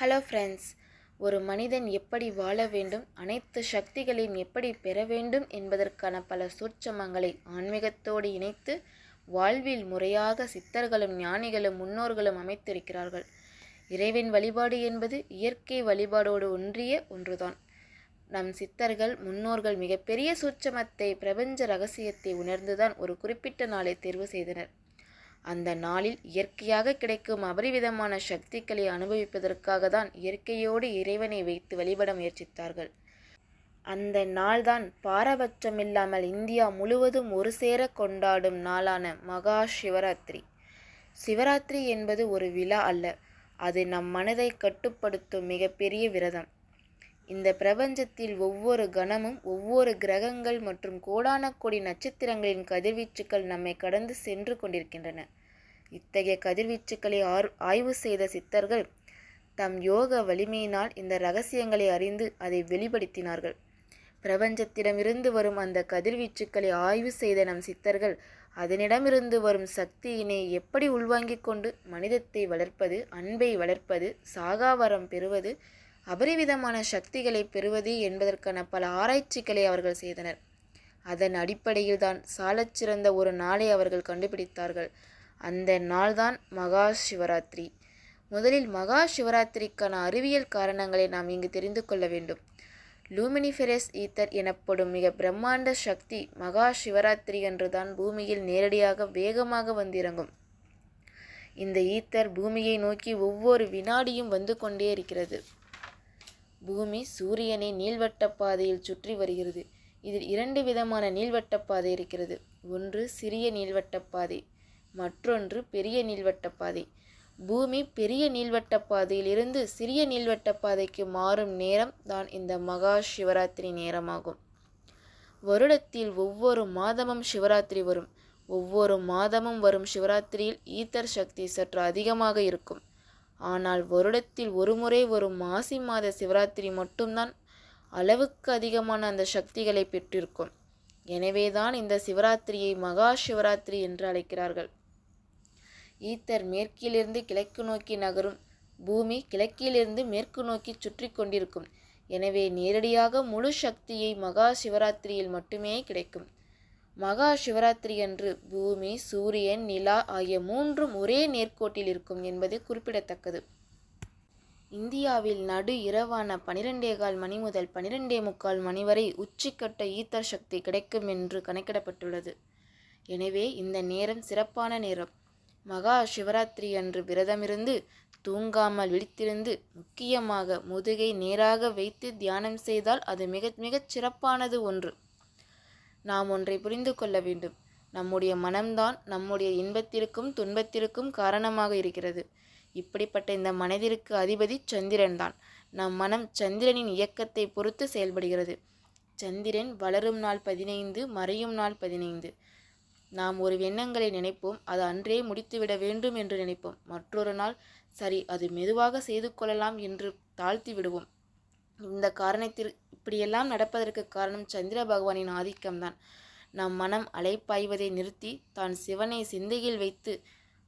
Hello friends ஒரு மனிதன் எப்படி வாழ வேண்டும் அனைத்து சக்திகளையும் எப்படி பெற வேண்டும் என்பதற்கான பல சூட்சமங்களை ஆன்மீகத்தோடு இணைத்து வாழ்வில் முறையாக சித்தர்களும் ஞானிகளும் முன்னோர்களும் அமைத்திருக்கிறார்கள். இறைவன் வழிபாடு என்பது இயற்கை வழிபாடோடு ஒன்றிய ஒன்றுதான். நம் சித்தர்கள் முன்னோர்கள் மிகப்பெரிய சூட்சமத்தை பிரபஞ்ச ரகசியத்தை உணர்ந்துதான் ஒரு குறிப்பிட்ட நாளை தேர்வு செய்தனர். அந்த நாளில் இயற்கையாக கிடைக்கும் அபரிவிதமான சக்திகளை அனுபவிப்பதற்காக தான் இயற்கையோடு இறைவனை வைத்து வழிபட முயற்சித்தார்கள். அந்த நாள்தான் பாரபட்சமில்லாமல் இந்தியா முழுவதும் ஒரு சேர கொண்டாடும் நாளான மகா சிவராத்திரி. சிவராத்திரி என்பது ஒரு விழா அல்ல அது நம் மனதை கட்டுப்படுத்தும் மிகப்பெரிய விரதம். இந்த பிரபஞ்சத்தில் ஒவ்வொரு கணமும் ஒவ்வொரு கிரகங்கள் மற்றும் கோடான கோடி நட்சத்திரங்களின் கதிர்வீச்சுக்கள் நம்மை கடந்து சென்று கொண்டிருக்கின்றன. இத்தகைய கதிர்வீச்சுக்களை ஆய்வு செய்த சித்தர்கள் தம் யோக வலிமையினால் இந்த ரகசியங்களை அறிந்து அதை வெளிப்படுத்தினார்கள். பிரபஞ்சத்திடமிருந்து வரும் அந்த கதிர்வீச்சுக்களை ஆய்வு செய்த நம் சித்தர்கள் அதனிடமிருந்து வரும் சக்தியினை எப்படி உள்வாங்கிக் கொண்டு மனிதத்தை வளர்ப்பது அன்பை வளர்ப்பது சாகாவரம் பெறுவது அபரிவிதமான சக்திகளை பெறுவது என்பதற்கான பல ஆராய்ச்சிகளை அவர்கள் செய்தனர். அதன் அடிப்படையில் தான் சாலச்சிறந்த ஒரு நாளை அவர்கள் கண்டுபிடித்தார்கள். அந்த நாள்தான் மகா சிவராத்திரி. முதலில் மகா சிவராத்திரிக்கான அறிவியல் காரணங்களை நாம் இங்கு தெரிந்து கொள்ள வேண்டும். லூமினிஃபெரஸ் ஈத்தர் எனப்படும் மிக பிரம்மாண்ட சக்தி மகா சிவராத்திரி அன்றுதான் பூமியில் நேரடியாக வேகமாக வந்திறங்கும். இந்த ஈத்தர் பூமியை நோக்கி ஒவ்வொரு வினாடியும் வந்து கொண்டே இருக்கிறது. பூமி சூரியனை நீள்வட்ட பாதையில் சுற்றி வருகிறது. இதில் இரண்டு விதமான நீள்வட்ட பாதை இருக்கிறது. ஒன்று சிறிய நீள்வட்ட பாதை மற்றொன்று பெரிய நீள்வட்ட பாதை. பூமி பெரிய நீள்வட்ட பாதையிலிருந்து சிறிய நீள்வட்ட பாதைக்கு மாறும் நேரம் தான் இந்த மகா சிவராத்திரி நேரமாகும். வருடத்தில் ஒவ்வொரு மாதமும் சிவராத்திரி வரும். ஒவ்வொரு மாதமும் வரும் சிவராத்திரியில் ஈத்தர் சக்தி சற்று அதிகமாக இருக்கும். ஆனால் வருடத்தில் ஒருமுறை வரும் மாசி மாத சிவராத்திரி மட்டும்தான் அளவுக்கு அதிகமான அந்த சக்திகளை பெற்றிருக்கும். எனவேதான் இந்த சிவராத்திரியை மகா சிவராத்திரி என்று அழைக்கிறார்கள். ஈத்தர் மேற்கிலிருந்து கிழக்கு நோக்கி நகரும் பூமி கிழக்கிலிருந்து மேற்கு நோக்கி சுற்றி கொண்டிருக்கும். எனவே நேரடியாக முழு சக்தியை மகா சிவராத்திரியில் மட்டுமே கிடைக்கும். மகா சிவராத்திரி அன்று பூமி சூரியன் நிலா ஆகிய மூன்றும் ஒரே நேர்கோட்டில் இருக்கும் என்பது குறிப்பிடத்தக்கது. இந்தியாவில் நடு இரவான பனிரெண்டே கால் மணி முதல் பனிரெண்டே முக்கால் மணி வரை உச்சிக்கட்ட ஈத்தர் சக்தி கிடைக்கும் என்று கணக்கிடப்பட்டுள்ளது. எனவே இந்த நேரம் சிறப்பான நேரம். மகா சிவராத்திரி அன்று விரதமிருந்து தூங்காமல் விழித்திருந்து முக்கியமாக முதுகை நேராக வைத்து தியானம் செய்தால் அது மிக மிகச் சிறப்பானது ஒன்று. நாம் ஒன்றை புரிந்து கொள்ள வேண்டும். நம்முடைய மனம்தான் நம்முடைய இன்பத்திற்கும் துன்பத்திற்கும் காரணமாக இருக்கிறது. இப்படிப்பட்ட இந்த மனதிற்கு அதிபதி சந்திரன்தான் நம் மனம் சந்திரனின் இயக்கத்தை பொறுத்து செயல்படுகிறது. சந்திரன் வளரும் நாள் பதினைந்து மறையும் நாள் பதினைந்து. நாம் ஒரு எண்ணங்களை நினைப்போம் அது அன்றே முடித்துவிட வேண்டும் என்று நினைப்போம். மற்றொரு நாள் சரி அது மெதுவாக செய்து கொள்ளலாம் என்று தாழ்த்தி விடுவோம். இந்த காரணத்தில் இப்படியெல்லாம் நடப்பதற்கு காரணம் சந்திர பகவானின் ஆதிக்கம்தான். நம் மனம் அலைப்பாய்வதை நிறுத்தி தான் சிவனை சிந்தையில் வைத்து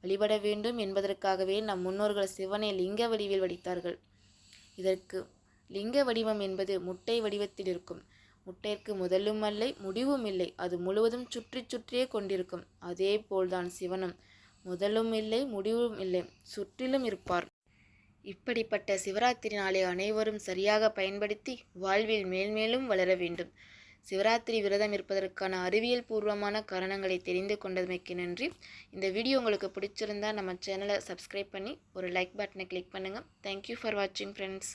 வழிபட வேண்டும் என்பதற்காகவே நம் முன்னோர்கள் சிவனை லிங்க வடிவில் வடித்தார்கள். இதற்கு லிங்க வடிவம் என்பது முட்டை வடிவத்தில் இருக்கும். முட்டைக்கு முதலும் அல்லை முடிவும் இல்லை. அது முழுவதும் சுற்றி சுற்றியே கொண்டிருக்கும். அதே போல்தான் சிவனும். முதலும் இல்லை முடிவும் இல்லை. சுற்றிலும் இருப்பார். இப்படிப்பட்ட சிவராத்திரி நாளை அனைவரும் சரியாக பயன்படுத்தி வாழ்வில் மேல்மேலும் வளர வேண்டும். சிவராத்திரி விரதம் இருப்பதற்கான அறிவியல் பூர்வமான காரணங்களை தெரிந்து கொண்டதுமைக்கு நன்றி. இந்த வீடியோ உங்களுக்கு பிடிச்சிருந்தா நம்ம சேனலை சப்ஸ்கிரைப் பண்ணி ஒரு லைக் பட்டனை கிளிக் பண்ணுங்கள் தேங்க்யூ ஃபார் வாட்சிங் ஃப்ரெண்ட்ஸ்